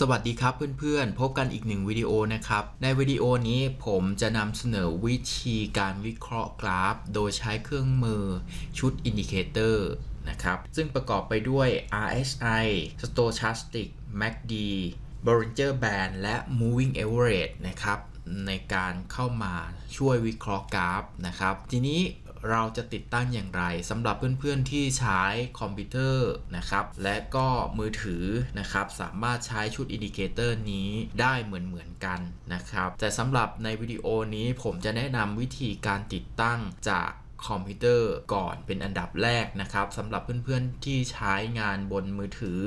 สวัสดีครับเพื่อนๆ พบกันอีกหนึ่งวิดีโอนะครับ ในวิดีโอนี้ผมจะนำเสนอวิธีการวิเคราะห์กราฟ โดยใช้เครื่องมือชุดอินดิเคเตอร์นะครับ ซึ่งประกอบไปด้วย RSI Stochastic MACD Bollinger Band และ Moving Average นะครับในการเข้ามาช่วยวิเคราะห์กราฟนะครับ ทีนี้ เราจะติดตั้งอย่างไรสำหรับเพื่อนๆที่ใช้คอมพิวเตอร์นะครับและก็มือถือนะครับสามารถใช้ชุดอินดิเคเตอร์นี้ได้เหมือนๆกันนะครับแต่สำหรับในวิดีโอนี้ผมจะแนะนำวิธีการติดตั้งจากคอมพิวเตอร์ก่อนเป็นอันดับแรกนะครับสำหรับเพื่อนๆที่ใช้งานบนมือถือ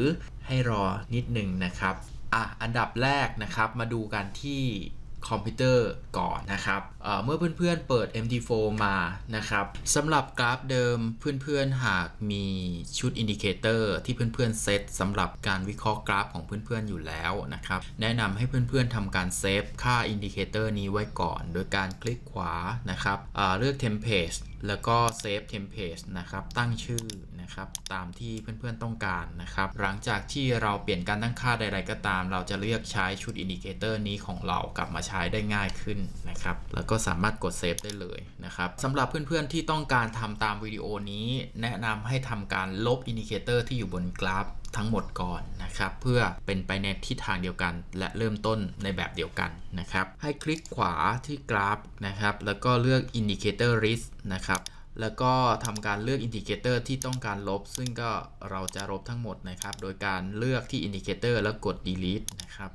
ให้รอนิดหนึ่งนะครับอะอันดับแรกนะครับมาดูกันที่คอมพิวเตอร์ก่อนนะครับ เมื่อเพื่อนๆเปิด MT4 มานะครับสำหรับกราฟเดิมเพื่อนๆหากมีชุดอินดิเคเตอร์ที่เพื่อนๆเซตสำหรับการวิเคราะห์กราฟของเพื่อนๆอยู่แล้วนะครับแนะนำให้เพื่อนๆทำการเซฟค่าอินดิเคเตอร์นี้ไว้ก่อน โดยการคลิกขวานะครับเลือก Template แล้วก็ Save Template นะครับตั้งชื่อนะครับตามที่เพื่อนๆต้องการนะครับหลังจากที่เราเปลี่ยนการตั้งค่าใด ๆ ก็ตาม เราจะเลือกใช้ชุดอินดิเคเตอร์นี้ของเรากลับมาใช้ได้ง่ายขึ้นนะครับแล้วก็สามารถกดเซฟได้เลยนะครับสำหรับเพื่อนๆที่ต้องการทำตามวิดีโอนี้ แนะนำให้ทำการลบอินดิเคเตอร์ที่อยู่บนกราฟทั้งหมดก่อนนะครับ เพื่อเป็นไปในทิศทางเดียวกัน และเริ่มต้นในแบบเดียวกันนะครับ ให้คลิกขวาที่กราฟนะครับ แล้วก็เลือก Indicator List นะครับแล้วก็ทำการเลือกอินดิเคเตอร์ที่ต้องการลบ ซึ่งก็เราจะลบทั้งหมดนะครับ โดยการเลือกที่อินดิเคเตอร์แล้วกด delete นะครับ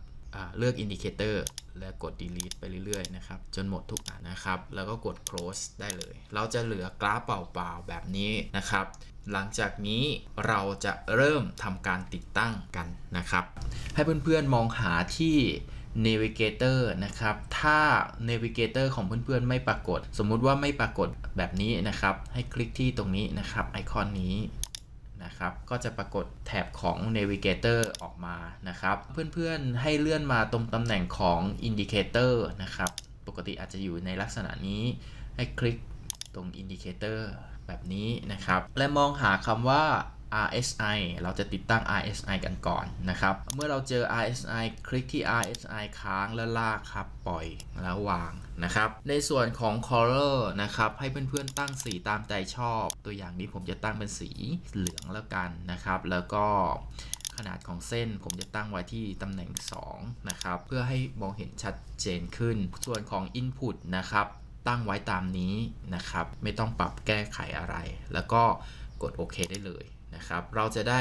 เลือกอินดิเคเตอร์แล้วกด delete ไปเรื่อยๆนะครับ จนหมดทุกอันนะครับ แล้วก็กด close ได้เลย เราจะเหลือกราฟเปล่าๆ แบบนี้นะครับ หลังจากนี้เราจะเริ่มทำการติดตั้งกันนะครับ ให้เพื่อนๆมองหาที่ Navigator นะครับ ถ้า Navigator ของเพื่อนๆ ไม่ปรากฏ สมมุติว่าไม่ปรากฏแบบนี้นะครับ ให้คลิกที่ตรงนี้นะครับ ไอคอนนี้ นะครับก็จะปรากฏแถบของ Navigator ออกมานะครับ เพื่อนๆให้เลื่อนมาตรงตำแหน่งของ Indicator นะครับ ปกติอาจจะอยู่ในลักษณะนี้ให้คลิกตรง Indicator แบบนี้นะครับ และมองหาคำว่า RSI เราจะติดตั้ง RSI กันก่อนนะครับ เมื่อเราเจอ RSI คลิกที่ RSI ค้างแล้วลากครับปล่อยแล้ววางนะครับ ในส่วนของ color นะครับ ให้เพื่อนๆตั้งสีตามใจชอบ ตัวอย่างนี้ผมจะตั้งเป็นสีเหลืองแล้วกันนะครับ แล้วก็ขนาดของเส้นผมจะตั้งไว้ที่ตำแหน่ง 2 นะครับ เพื่อให้มองเห็นชัดเจนขึ้น ส่วนของ input นะครับ ตั้งไว้ตามนี้นะครับ ไม่ต้องปรับแก้ไขอะไร แล้วก็กดโอเคได้เลย นะครับ เราจะได้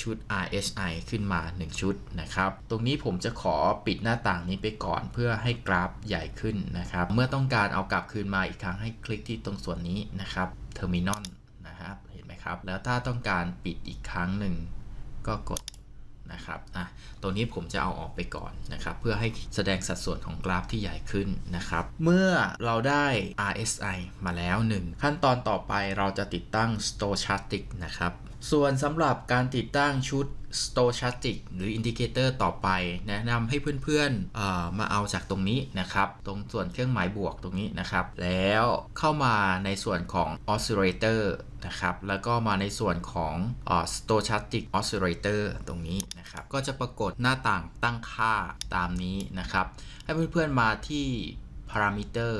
ชุด RSI ขึ้นมา 1 ชุดนะครับ ตรงนี้ผมจะขอปิดหน้าต่างนี้ไปก่อนเพื่อให้กราฟใหญ่ขึ้นนะครับ เมื่อต้องการเอากลับคืนมาอีกครั้งให้คลิกที่ตรงส่วนนี้นะครับ Terminal นะครับ เห็นไหมครับ แล้วถ้าต้องการปิดอีกครั้งหนึ่งก็กดนะครับอะตัวนี้ผมจะเอาออกไปก่อนนะครับ เพื่อให้แสดงสัดส่วนของกราฟที่ใหญ่ขึ้นนะครับ เมื่อเราได้ RSI มาแล้ว 1 ขั้นตอนต่อไปเราจะติดตั้ง Stochastic นะครับ ส่วนสำหรับการติดตั้งชุด Stochastic หรือ Indicator ต่อไป แนะนำให้เพื่อนๆเออมาเอาจากตรงนี้นะครับ ตรงส่วนเครื่องหมายบวกตรงนี้นะครับ แล้วเข้ามาในส่วนของ Oscillator นะครับ แล้วก็มาในส่วนของอ Stochastic Oscillator ตรงนี้นะครับ ก็จะปรากฏหน้าต่างตั้งค่าตามนี้นะครับ ให้เพื่อนๆมาที่ Parameter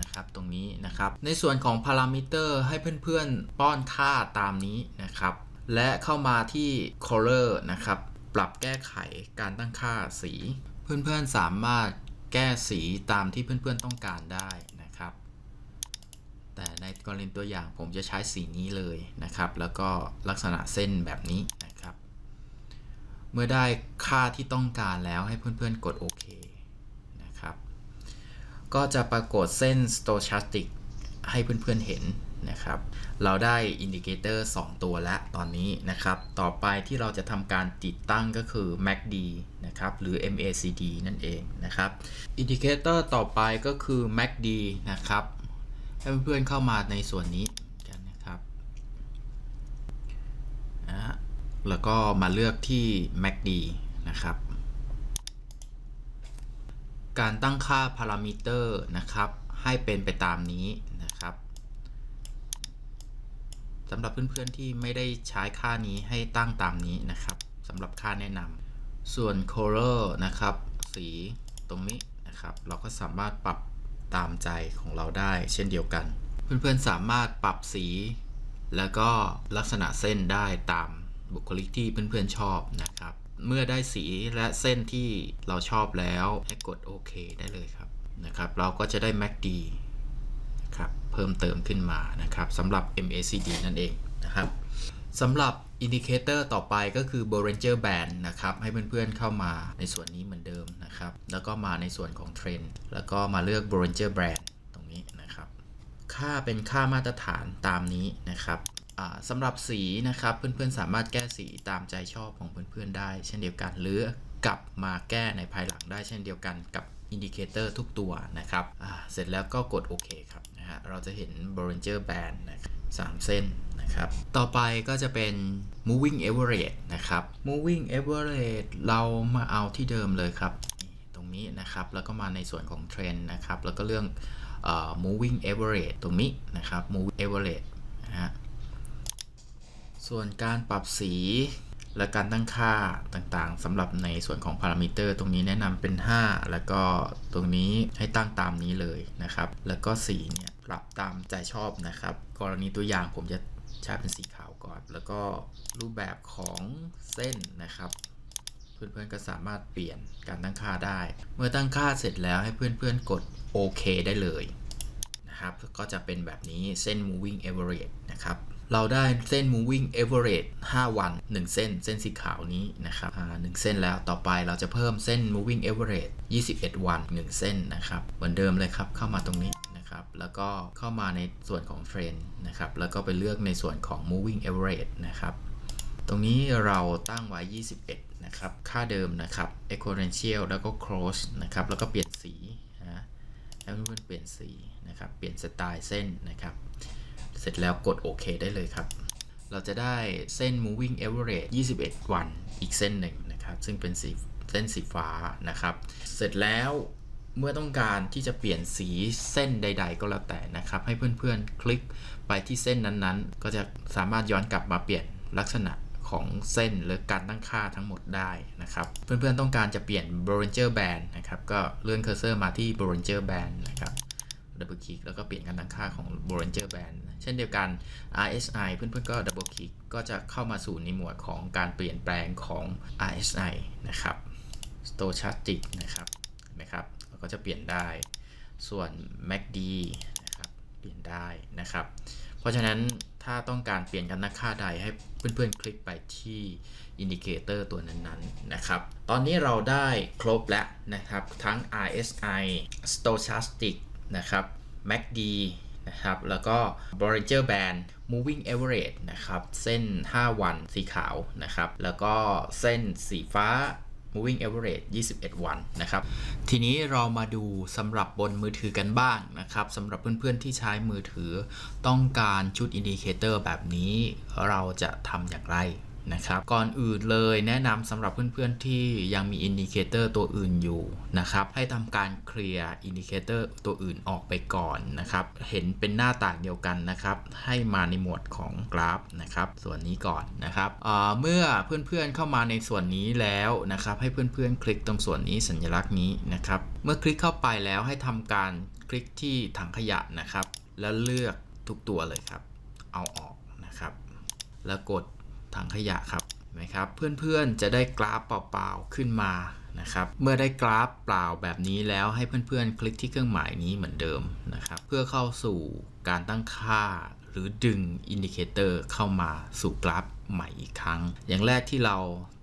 นะครับตรงนี้นะครับ ในส่วนของพารามิเตอร์ให้เพื่อนๆ ป้อนค่าตามนี้นะครับ และเข้ามาที่ color นะครับ ปรับแก้ไขการตั้งค่าสี เพื่อนๆสามารถแก้สีตามที่เพื่อนๆต้องการได้นะครับ แต่ในกรณีตัวอย่างผมจะใช้สีนี้เลยนะครับ แล้วก็ลักษณะเส้นแบบนี้นะครับ เมื่อได้ค่าที่ต้องการแล้วให้เพื่อนๆ กดโอเคนะครับ ก็จะปรากฏเส้น stochastic ให้เพื่อนๆเห็น นะครับ เราได้อินดิเคเตอร์ 2 ตัวแล้วตอนนี้นะครับ ต่อไปที่เราจะทำการติดตั้งก็คือ MACD นะครับ หรือ MACD นั่นเองนะครับ อินดิเคเตอร์ต่อไปก็คือ MACD นะครับ ให้เพื่อนๆเข้ามาในส่วนนี้กันนะครับนะแล้วก็มาเลือกที่ MACD นะครับ การตั้งค่าพารามิเตอร์นะครับ ให้เป็นไปตามนี้นะ สำหรับเพื่อนๆที่ไม่ได้ใช้ค่านี้ให้ตั้งตามนี้นะครับสำหรับค่าแนะนำส่วน color นะครับ สีตรงนี้นะครับ เราก็สามารถปรับตามใจของเราได้ เช่นเดียวกัน เพื่อนๆสามารถปรับสี แล้วก็ลักษณะเส้นได้ตามบุคลิกที่เพื่อนๆชอบนะครับ เมื่อได้สีและเส้นที่เราชอบแล้วให้กดโอเคได้เลยครับนะครับ เราก็จะได้ MACD นะครับ พิ่มเติมขึ้นมานะครับสำหรับ MACD นั่นเองนะครับสำหรับอินดิเคเตอร์ต่อไปก็คือ Bollinger Band นะครับ ให้เพื่อนๆเข้ามาในส่วนนี้เหมือนเดิมนะครับ แล้วก็มาในส่วนของเทรนด์แล้วก็มาเลือก Bollinger Band ตรงนี้นะครับ ค่าเป็นค่ามาตรฐานตามนี้นะครับสำหรับสีนะครับ เพื่อนๆสามารถแก้สีตามใจชอบของเพื่อนๆได้ เช่นเดียวกัน หรือกลับมาแก้ในภายหลังได้เช่นเดียวกันกับอินดิเคเตอร์ทุกตัวนะครับเสร็จแล้วก็กดโอเคครับ ฮะ เราจะเห็น Bollinger Band นะครับสามเส้นนะครับ ต่อไปก็จะเป็น moving average นะครับ moving average เรามาเอาที่เดิมเลยครับ ตรงนี้นะครับ แล้วก็มาในส่วนของเทรนนะครับ แล้วก็เรื่องอ moving average ตรงนี้นะครับ moving average นะฮะ ส่วนการปรับสี และการตั้งค่าต่างๆสำหรับในส่วนของพารามิเตอร์ตรงนี้แนะนำเป็น 5 แล้วก็ตรงนี้ให้ตั้งตามนี้เลยนะครับ แล้วก็สีเนี่ยปรับตามใจชอบนะครับ กรณีตัวอย่างผมจะใช้เป็นสีขาวก่อน แล้วก็รูปแบบของเส้นนะครับเพื่อนๆก็สามารถเปลี่ยนการตั้งค่าได้ เมื่อตั้งค่าเสร็จแล้วให้เพื่อนๆกดโอเคได้เลยนะครับ ก็จะเป็นแบบนี้เส้น moving average นะครับ เราได้เส้น moving average 5 วัน 1 เส้น เส้นสีขาวนี้นะครับหนึ่งเส้นแล้วต่อไปเราจะเพิ่มเส้น moving average 21 วัน 1 เส้นนะครับ เหมือนเดิมเลยครับเข้ามาตรงนี้นะครับ แล้วก็เข้ามาในส่วนของเทรนนะครับ แล้วก็ไปเลือกในส่วนของ moving average นะครับ ตรงนี้เราตั้งไว้ 21 นะครับ ค่าเดิมนะครับ exponential แล้วก็ close นะครับ แล้วก็เปลี่ยนสีนะให้เพื่อนๆเปลี่ยนสีนะครับ เปลี่ยนสไตล์เส้นนะครับ ร็จแล้วกดโอเคได้เลยครับ เราจะได้เส้น moving average 21 วันอีกเส้นหนึ่งนะครับ ซึ่งเป็นสีเส้นสีฟ้านะครับ เสร็จแล้วเมื่อต้องการที่จะเปลี่ยนสีเส้นใด ๆ ก็แล้วแต่นะครับ ให้เพื่อนๆ คลิกไปที่เส้นนั้นๆ ก็จะสามารถย้อนกลับมาเปลี่ยนลักษณะของเส้นหรือการตั้งค่าทั้งหมดได้นะครับ เพื่อนๆต้องการจะเปลี่ยน Bollinger Band นะครับ ก็เลื่อนเคอร์เซอร์มาที่ Bollinger Band นะครับ ดับเบิลคลิกแล้วก็เปลี่ยนการตั้งค่าของ Bollinger Band เช่นเดียวกัน RSI เพื่อนๆก็ดับเบิลคลิกก็จะเข้ามาสู่ในหมวดของการเปลี่ยนแปลงของ RSI นะครับ Stochastic นะครับเห็นไหมครับเราก็จะเปลี่ยนได้ ส่วน MACD นะครับเปลี่ยนได้นะครับ เพราะฉะนั้นถ้าต้องการเปลี่ยนการตั้งค่าใดให้เพื่อนๆ คลิกไปที่อินดิเคเตอร์ตัวนั้นๆนะครับ ตอนนี้เราได้ครบแล้วนะครับ ทั้ง RSI Stochastic นะครับ MACD นะครับ แล้วก็ Bollinger Band Moving Average นะครับ เส้น 5 วันสีขาวนะครับ แล้วก็เส้นสีฟ้า moving average 21 วันนะครับ ทีนี้เรามาดูสำหรับบนมือถือกันบ้างนะครับสำหรับเพื่อนๆที่ใช้มือถือต้องการชุดอินดิเคเตอร์แบบนี้เราจะทำอย่างไร นะครับ ก่อนอื่นเลยแนะนำสำหรับเพื่อนๆที่ยังมีอินดิเคเตอร์ตัวอื่นอยู่นะครับ ให้ทำการเคลียร์อินดิเคเตอร์ตัวอื่นออกไปก่อนนะครับ เห็นเป็นหน้าต่างเดียวกันนะครับ ให้มาในหมวดของกราฟนะครับ ส่วนนี้ก่อนนะครับเเมื่อเพื่อนๆเข้ามาในส่วนนี้แล้วนะครับ ให้เพื่อนๆ คลิกตรงส่วนนี้สัญลักษณ์นี้นะครับ เมื่อคลิกเข้าไปแล้วให้ทำการคลิกที่ถังขยะนะครับ แล้วเลือกทุกตัวเลยครับ เอาออกนะครับ แล้วกด ถังขยะครับนไหมครับ เพื่อนๆจะได้กราฟเปล่าๆขึ้นมานะครับ เมื่อได้กราฟเปล่าแบบนี้แล้วให้เพื่อนๆ คลิกที่เครื่องหมายนี้เหมือนเดิมนะครับ เพื่อเข้าสู่การตั้งค่าหรือดึงอินดิเคเตอร์เข้ามาสู่กราฟใหม่อีกครั้ง อย่างแรกที่เรา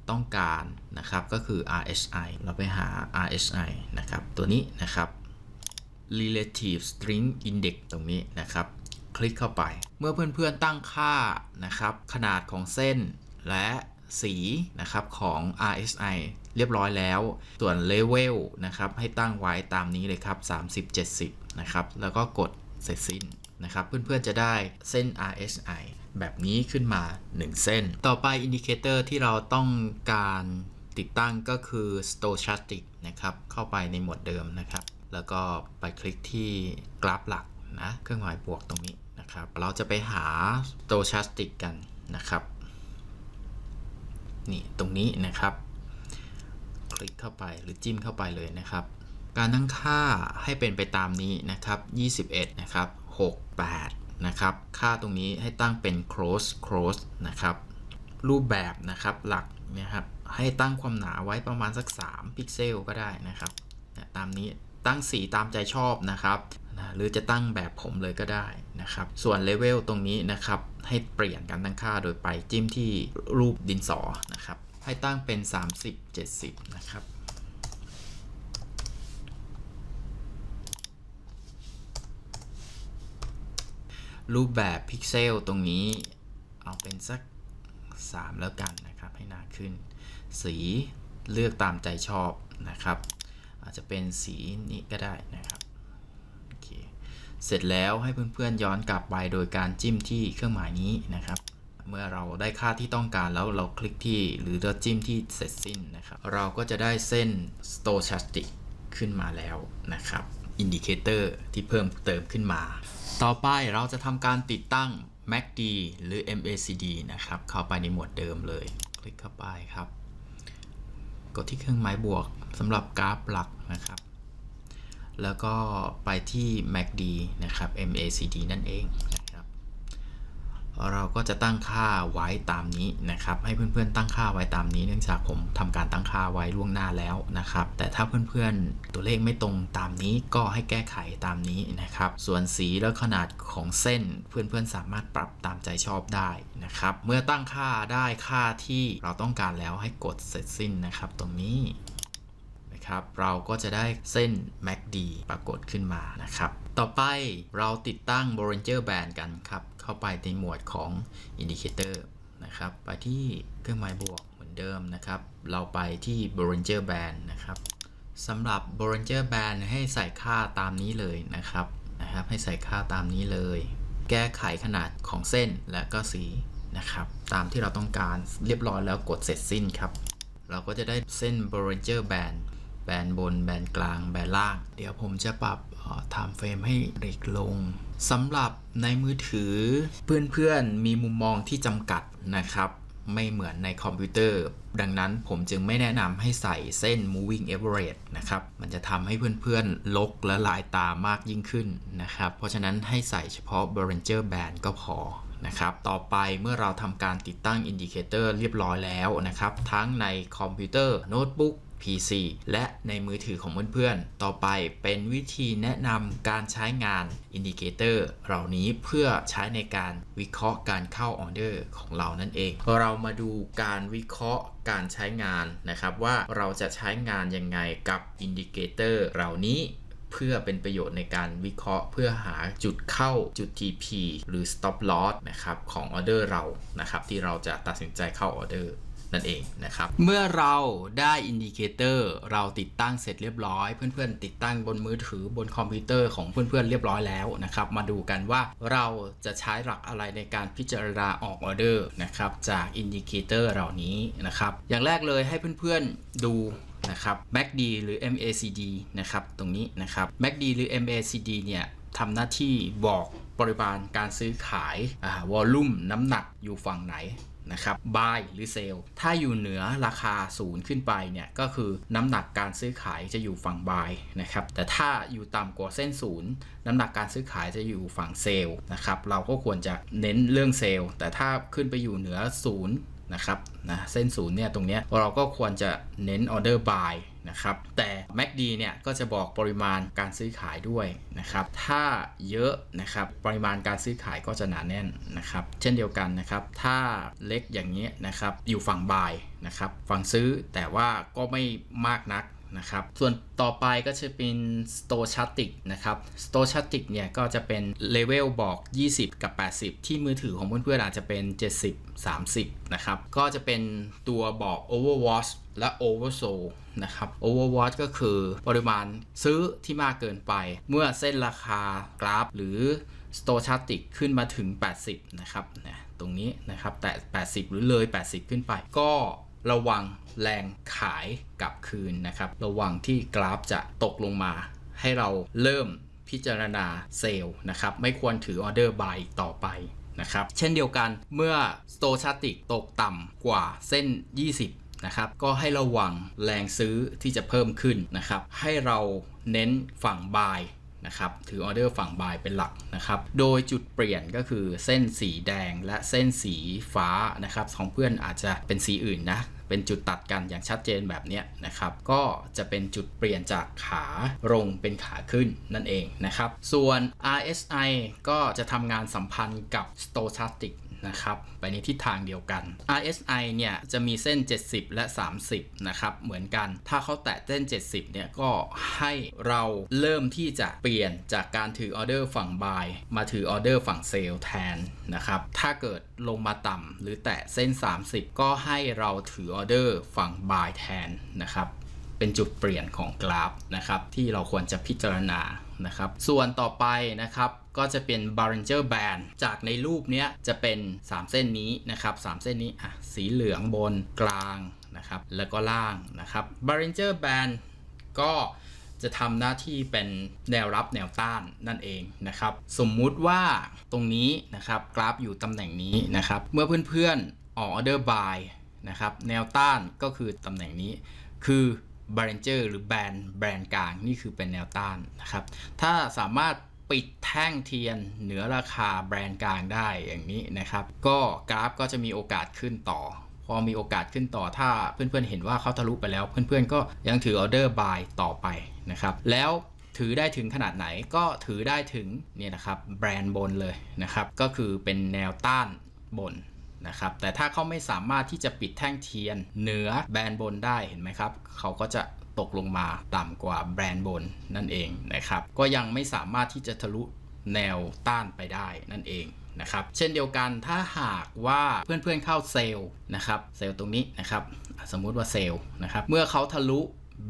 ต้องการนะครับก็คือ RSI เราไปหา RSI นะครับ ตัวนี้นะครับ relative string index ตรงนี้นะครับ คลิกเข้าไป เมื่อเพื่อนๆตั้งค่านะครับ ขนาดของเส้นและสีนะครับของ RSI เรียบร้อยแล้ว ส่วน level นะครับให้ตั้งไว้ตามนี้เลยครับ 30 70 นะครับ แล้วก็กดเสร็จสิ้นนะครับ เพื่อนๆจะได้เส้น RSI แบบนี้ขึ้นมา 1 เส้น ต่อไปอินดิเคเตอร์ที่เราต้องการติดตั้งก็คือ stochastic นะครับ เข้าไปในหมวดเดิมนะครับ แล้วก็ไปคลิกที่กราฟหลักนะ เครื่องหมายบวกตรงนี้ นะครับ เราจะไปหา stochastic กันนะครับ นี่ตรงนี้นะครับ คลิกเข้าไปหรือจิ้มเข้าไปเลยนะครับ การตั้งค่าให้เป็นไปตามนี้นะครับ 21 นะครับ 68 นะครับ ค่าตรงนี้ให้ตั้งเป็น close close นะครับ รูปแบบนะครับหลักเนะครับให้ตั้งความหนาไว้ประมาณสัก 3 พิกเซลก็ได้นะครับ ตามนี้ตั้งสีตามใจชอบนะครับ นะหรือจะตั้งแบบผมเลยก็ได้นะครับ ส่วนเลเวลตรงนี้นะครับ ให้เปลี่ยนการตั้งค่าโดยไปจิ้มที่รูปดินสอนะครับ ให้ตั้งเป็น 30 70 นะครับรูปแบบพิกเซลตรงนี้เอาเป็นสัก 3 แล้วกันนะครับ ให้หนาขึ้น สีเลือกตามใจชอบนะครับ อาจจะเป็นสีนี้ก็ได้นะครับ เสร็จแล้วให้เพื่อนๆย้อนกลับไปโดยการจิ้มที่เครื่องหมายนี้นะครับ เมื่อเราได้ค่าที่ต้องการแล้วเราคลิกที่หรือเราจิ้มที่เสร็จสิ้นนะครับ เราก็จะได้เส้น stochastic ขึ้นมาแล้วนะครับอินดิเคเตอร์ที่เพิ่มเติมขึ้นมา ต่อไปเราจะทำการติดตั้ง MACD หรือ MACD นะครับ เข้าไปในหมวดเดิมเลย คลิกเข้าไปครับ กดที่เครื่องหมายบวกสำหรับกราฟหลักนะครับ แล้วก็ไปที่ MACD นะครับ MACD นั่นเองนะครับ เราก็จะตั้งค่าไว้ตามนี้นะครับ ให้เพื่อนๆตั้งค่าไว้ตามนี้ เนื่องจากผมทำการตั้งค่าไว้ล่วงหน้าแล้วนะครับ แต่ถ้าเพื่อนๆตัวเลขไม่ตรงตามนี้ก็ให้แก้ไขตามนี้นะครับ ส่วนสีและขนาดของเส้นเพื่อนๆสามารถปรับตามใจชอบได้นะครับ เมื่อตั้งค่าได้ค่าที่เราต้องการแล้วให้กดเสร็จสิ้นนะครับ ตรงนี้ ครับ เราก็จะได้เส้น MACD ปรากฏขึ้นมานะครับ ต่อไปเราติดตั้ง Bollinger Band กันครับ เข้าไปในหมวดของ Indicator นะครับ ไปที่เครื่องหมายบวกเหมือนเดิมนะครับ เราไปที่ Bollinger Band นะครับสำหรับ Bollinger Band ให้ใส่ค่าตามนี้เลยนะครับนะครับ ให้ใส่ค่าตามนี้เลย แก้ไขขนาดของเส้นและก็สีนะครับตามที่เราต้องการเรียบร้อยแล้วกดเสร็จสิ้นครับ เราก็จะได้เส้น Bollinger Band แบนบน แบนกลาง แบนล่าง เดี๋ยวผมจะปรับไทม์เฟรมให้เด็กลงสำหรับในมือถือเพื่อนๆมีมุมมองที่จำกัดนะครับ ไม่เหมือนในคอมพิวเตอร์ ดังนั้นผมจึงไม่แนะนำให้ใส่เส้น moving average นะครับ มันจะทำให้เพื่อนๆลกและลายตามากยิ่งขึ้นนะครับ เพราะฉะนั้นให้ใส่เฉพาะ Behringer Band ก็พอนะครับ ต่อไปเมื่อเราทำการติดตั้งอินดิเคเตอร์เรียบร้อยแล้วนะครับ ทั้งในคอมพิวเตอร์โน้ตบุ๊ก PC และในมือถือของเพื่อนๆ ต่อไปเป็นวิธีแนะนำการใช้งานอินดิเคเตอร์เหล่านี้เพื่อใช้ในการวิเคราะห์การเข้าออเดอร์ของเรานั่นเอง เรามาดูการวิเคราะห์การใช้งานนะครับว่าเราจะใช้งานยังไงกับอินดิเคเตอร์เหล่านี้เพื่อเป็นประโยชน์ในการวิเคราะห์ เพื่อหาจุดเข้าจุด TP หรือ stop loss นะครับของออเดอร์เรานะครับที่เราจะตัดสินใจเข้าออเดอร์ นั่นเองนะครับ เมื่อเราได้อินดิเคเตอร์เราติดตั้งเสร็จเรียบร้อย เพื่อนๆ ติดตั้งบนมือถือบนคอมพิวเตอร์ของเพื่อนๆเรียบร้อยแล้วนะครับ มาดูกันว่าเราจะใช้หลักอะไรในการพิจารณาออกออเดอร์นะครับจากอินดิเคเตอร์เหล่านี้นะครับ อย่างแรกเลยให้เพื่อนๆดูนะครับ MACD หรือ MACD นะครับ ตรงนี้นะครับ MACD หรือ MACD เนี่ยทำหน้าที่บอกปริมาณการซื้อขายวอลลุ่มน้ำหนักอยู่ฝั่งไหน นะครับ buy หรือ sell ถ้าอยู่เหนือราคาศูนย์ขึ้นไปเนี่ยก็คือน้ำหนักการซื้อขายจะอยู่ฝั่ง buy นะครับ แต่ถ้าอยู่ต่ำกว่าเส้นศูนย์น้ำหนักการซื้อขายจะอยู่ฝั่ง sell นะครับ เราก็ควรจะเน้นเรื่อง sell แต่ถ้าขึ้นไปอยู่เหนือศูนย์นะครับนะเส้นศูนย์เนี่ยตรงเนี้ยเราก็ควรจะเน้น order buy นะครับแต่ MACD เนี่ยก็จะบอกปริมาณการซื้อขายด้วยนะครับถ้าเยอะนะครับปริมาณการซื้อขายก็จะหนาแน่นนะครับเช่นเดียวกันนะครับถ้าเล็กอย่างนี้นะครับอยู่ฝั่งบ่ายนะครับฝั่งซื้อแต่ว่าก็ไม่มากนัก นะครับ ส่วนต่อไปก็จะเป็น stochastic นะครับ stochastic เนี่ยก็จะเป็นเลเวลบอก 20 กับ 80 ที่มือถือของเพื่อนๆอาจจะเป็น 70 30 นะครับ ก็จะเป็นตัวบอก overwatch และ oversold นะครับ overwatch ก็คือปริมาณซื้อที่มากเกินไป เมื่อเส้นราคากราฟหรือ stochastic ขึ้นมาถึง 80 นะครับนะตรงนี้นะครับแต่ 80 หรือเลย 80 ขึ้นไป ก็ ระวังแรงขายกลับคืนนะครับ ระวังที่กราฟจะตกลงมา ให้เราเริ่มพิจารณาเซลล์นะครับ ไม่ควรถือออเดอร์บายต่อไปนะครับ เช่นเดียวกันเมื่อ stochastic ตกต่ำกว่าเส้น 20 นะครับ ก็ให้ระวังแรงซื้อที่จะเพิ่มขึ้นนะครับ ให้เราเน้นฝั่ง buy นะครับ ถือออเดอร์ฝั่ง buy เป็นหลักนะครับ โดยจุดเปลี่ยนก็คือเส้นสีแดงและเส้นสีฟ้านะครับ ของเพื่อนอาจจะเป็นสีอื่นนะ เป็นจุดตัดกันอย่างชัดเจนแบบนี้นะครับ ก็จะเป็นจุดเปลี่ยนจากขาลงเป็นขาขึ้นนั่นเองนะครับ ส่วน RSI ก็จะทำงานสัมพันธ์กับ Stochastic นะครับไปในทิศทางเดียวกัน RSI เนี่ยจะมีเส้น 70 และ 30 นะครับ เหมือนกัน ถ้าเขาแตะเส้น 70 เนี่ยก็ให้เราเริ่มที่จะเปลี่ยนจากการถือออเดอร์ฝั่ง buy มาถือออเดอร์ฝั่งเซลแทนนะครับ ถ้าเกิดลงมาต่ำหรือแตะเส้น 30 ก็ให้เราถือออเดอร์ฝั่ง buy แทนนะครับเป็นจุดเปลี่ยนของกราฟนะครับที่เราควรจะพิจารณานะครับ ส่วนต่อไปนะครับ ก็จะเป็น Bollinger Band จากในรูปเนี้ยจะเป็น 3 เส้นนี้นะครับ3เส้นนี้อะสีเหลืองบนกลางนะครับแล้วก็ล่างนะครับ Bollinger Band ก็จะทำหน้าที่เป็นแนวรับแนวต้านนั่นเองนะครับ สมมุติว่าตรงนี้นะครับกราฟอยู่ตำแหน่งนี้นะครับ เมื่อเพื่อนๆออกออเดอร์ buy นะครับแนวต้านก็คือตำแหน่งนี้ คือ b a r r e n g e r หรือแบรนด์แบรนด์กลาง นี่คือเป็นแนวต้านนะครับ ถ้าสามารถ ปิดแท่งเทียนเหนือราคาแบรนด์กลางได้อย่างนี้นะครับ ก็กราฟก็จะมีโอกาสขึ้นต่อ พอมีโอกาสขึ้นต่อถ้าเพื่อนๆเห็นว่าเขาทะลุไปแล้ว เพื่อนๆก็ยังถือออเดอร์บายต่อไปนะครับแล้วถือได้ถึงขนาดไหนก็ถือได้ถึงเนี่ยนะครับแบรนด์บนเลยนะครับก็คือเป็นแนวต้านบนนะครับแต่ถ้าเขาไม่สามารถที่จะปิดแท่งเทียนเหนือแบรนด์บนได้เห็นไหมครับเขาก็จะ ตกลงมาต่ำกว่าแบรนด์บนนั่นเองนะครับ ก็ยังไม่สามารถที่จะทะลุแนวต้านไปได้นั่นเองนะครับ เช่นเดียวกันถ้าหากว่าเพื่อนๆเข้าเซลล์นะครับ เซลล์ตรงนี้นะครับ สมมุติว่าเซลล์นะครับ เมื่อเขาทะลุ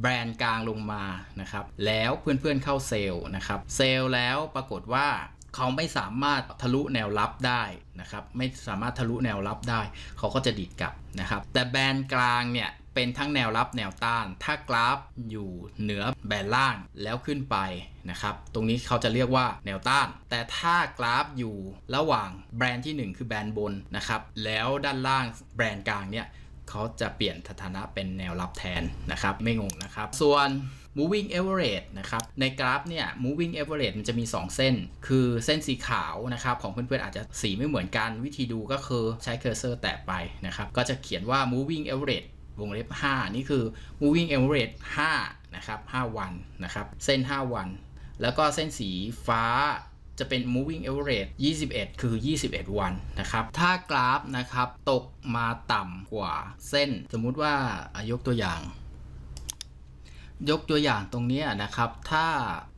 แบรนด์กลางลงมานะครับ แล้วเพื่อนๆเข้าเซลล์นะครับ เซลล์แล้วปรากฏว่าเขาไม่สามารถทะลุแนวรับได้นะครับ ไม่สามารถทะลุแนวรับได้ เขาก็จะดีดกลับนะครับ แต่แบรนกลางเนี่ย เป็นทั้งแนวรับแนวต้าน ถ้ากราฟอยู่เหนือแบนล่างแล้วขึ้นไปนะครับตรงนี้เขาจะเรียกว่าแนวต้าน แต่ถ้ากราฟอยู่ระหว่างแบรนด์ที่ 1 คือแบรนด์บนนะครับแล้วด้านล่างแบรนด์กลางเนี่ยเขาจะเปลี่ยนสถานะเป็นแนวรับแทนนะครับไม่งงนะครับ ส่วน moving average นะครับ ในกราฟเนี่ย moving average มันจะมี 2 เส้น คือเส้นสีขาวนะครับ ของเพื่อนๆอาจจะสีไม่เหมือนกัน วิธีดูก็คือใช้เคอร์เซอร์แตะไปนะครับ ก็จะเขียนว่า moving average วงเล็บ 5 นี่คือ moving average 5นะครับ5วันนะครับเส้น 5 วัน แล้วก็เส้นสีฟ้าจะเป็น moving average 21 คือ 21 วันนะครับ ถ้ากราฟนะครับตกมาต่ำกว่าเส้น สมมุติว่ายกตัวอย่าง ยกตัวอย่างตรงนี้นะครับ ถ้า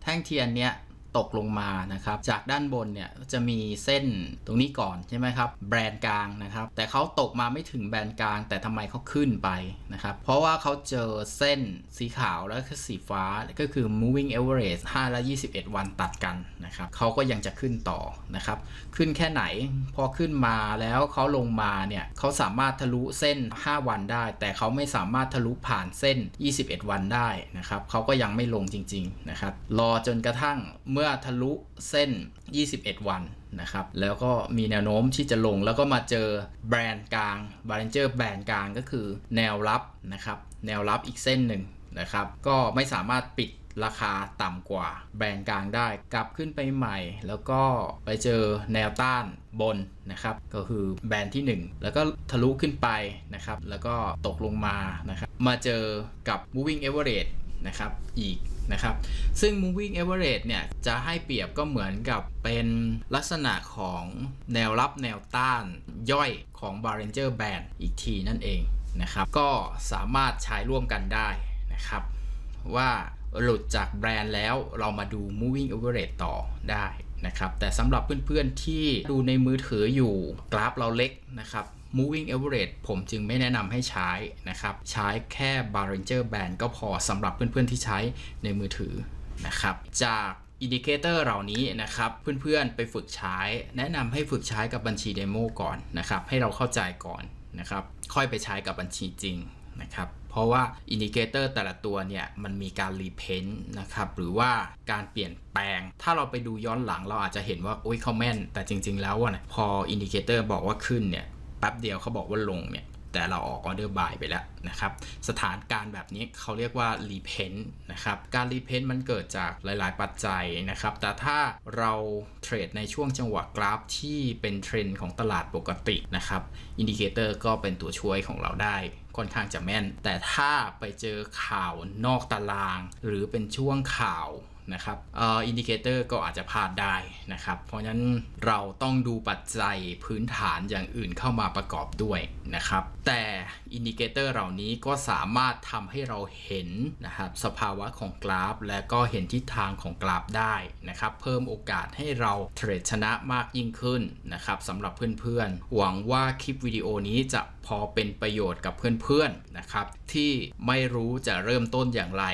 แท่งเทียนเนี้ย ตกลงมานะครับ จากด้านบนเนี่ยจะมีเส้นตรงนี้ก่อนใช่ไหมครับ แบรนด์กลางนะครับ แต่เขาตกมาไม่ถึงแบรนด์กลาง แต่ทำไมเขาขึ้นไปนะครับ เพราะว่าเขาเจอเส้นสีขาวแล้วก็สีฟ้าก็คือ moving average 5 และ 21 วันตัดกันนะครับเขาก็ยังจะขึ้นต่อนะครับ ขึ้นแค่ไหน พอขึ้นมาแล้วเขาลงมาเนี่ยเขาสามารถทะลุเส้น 5 วันได้ แต่เขาไม่สามารถทะลุผ่านเส้น 21 วันได้นะครับเขาก็ยังไม่ลงจริง ๆ นะครับ รอจนกระทั่งเมื่อทะลุเส้น 21 วันนะครับ แล้วก็มีแนวโน้มที่จะลงแล้วก็มาเจอแบรนด์กลาง b a r r i n g e r แบรนด์กลางก็คือแนวรับนะครับ แนวรับอีกเส้นหนึ่งนะครับ ก็ไม่สามารถปิดราคาต่ำกว่าแบรนด์กลางได้ กลับขึ้นไปใหม่ แล้วก็ไปเจอแนวต้านบนนะครับ ก็คือแบรนด์ที่ 1 แล้วก็ทะลุขึ้นไปนะครับ แล้วก็ตกลงมานะครับ มาเจอกับ moving average นะครับอีกนะครับซึ่ง moving average เนี่ยจะให้เปรียบก็เหมือนกับเป็นลักษณะของแนวรับแนวต้านย่อยของ Bollinger Band อีกทีนั่นเองนะครับก็สามารถใช้ร่วมกันได้นะครับว่าหลุดจากแบรนด์แล้วเรามาดู moving average ต่อได้นะครับแต่สำหรับเพื่อนๆที่ดูในมือถืออยู่กราฟเราเล็กนะครับ moving average ผมจึงไม่แนะนำให้ใช้นะครับ ใช้แค่ Bollinger Band ก็พอสำหรับเพื่อนๆที่ใช้ในมือถือนะครับ จากอินดิเคเตอร์เหล่านี้นะครับ เพื่อนๆไปฝึกใช้ แนะนำให้ฝึกใช้กับบัญชีเดโมก่อนนะครับ ให้เราเข้าใจก่อนนะครับ ค่อยไปใช้กับบัญชีจริงนะครับเพราะว่าอินดิเคเตอร์แต่ละตัวเนี่ยมันมีการรีเพนต์นะครับหรือว่าการเปลี่ยนแปลง ถ้าเราไปดูย้อนหลังเราอาจจะเห็นว่าโอ้ยเขาแม่นแต่จริง ๆ แล้วอะนะพออินดิเคเตอร์บอกว่าขึ้นเนี่ย แป๊บเดียวเขาบอกว่าลงเนี่ยแต่เราออกออเดอร์บายไปแล้วนะครับ สถานการณ์แบบนี้เขาเรียกว่ารีเพนต์นะครับ การรีเพนต์มันเกิดจากหลาย ๆ ปัจจัยนะครับ แต่ถ้าเราเทรดในช่วงจังหวะกราฟที่เป็นเทรนด์ของตลาดปกตินะครับ อินดิเคเตอร์ก็เป็นตัวช่วยของเราได้ค่อนข้างจะแม่น แต่ถ้าไปเจอข่าวนอกตาราง หรือเป็นช่วงข่าว นะครับอ่อินดิเคเตอร์ก็อาจจะพลาดได้นะครับ เพราะฉะนั้นเราต้องดูปัจจัยพื้นฐานอย่างอื่นเข้ามาประกอบด้วยนะครับ แต่อินดิเคเตอร์เหล่านี้ก็สามารถทำให้เราเห็นนะครับสภาวะของกราฟ และก็เห็นทิศทางของกราฟได้นะครับ เพิ่มโอกาสให้เราเทรดชนะมากยิ่งขึ้นนะครับสำหรับเพื่อนๆ หวังว่าคลิปวิดีโอนี้จะ พอเป็นประโยชน์กับเพื่อนๆนะครับ ที่ไม่รู้จะเริ่มต้นอย่างไร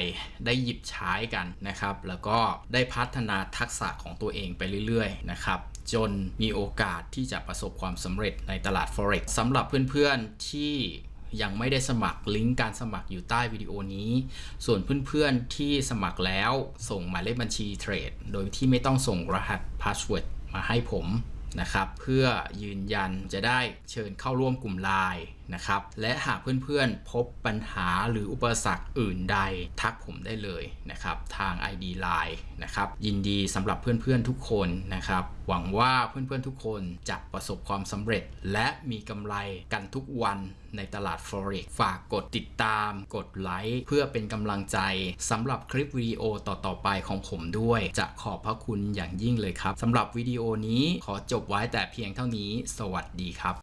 ได้หยิบใช้กันนะครับ แล้วก็ได้พัฒนาทักษะของตัวเองไปเรื่อยๆนะครับจนมีโอกาสที่จะประสบความสำเร็จในตลาด Forex สำหรับเพื่อนๆที่ยังไม่ได้สมัครลิงก์การสมัครอยู่ใต้วิดีโอนี้ ส่วนเพื่อนๆที่สมัครแล้วส่งหมายเลขบัญชีเทรด โดยที่ไม่ต้องส่งรหัสพาสเวิร์ดมาให้ผม นะครับ เพื่อยืนยันจะได้เชิญเข้าร่วมกลุ่มไลน์นะครับ และหากเพื่อนๆ พบปัญหาหรืออุปสรรคอื่นใด ทักผมได้เลยนะครับ ทาง ID Line นะครับ ยินดีสำหรับเพื่อนๆทุกคนนะครับ หวังว่าเพื่อนๆทุกคนจะประสบความสำเร็จ และมีกำไรกันทุกวันในตลาด Forex ฝากกดติดตาม กดไลค์ เพื่อเป็นกำลังใจสำหรับคลิปวิดีโอต่อๆไปของผมด้วย จะขอบพระคุณอย่างยิ่งเลยครับสำหรับวิดีโอนี้ขอจบไว้แต่เพียงเท่านี้ สวัสดีครับ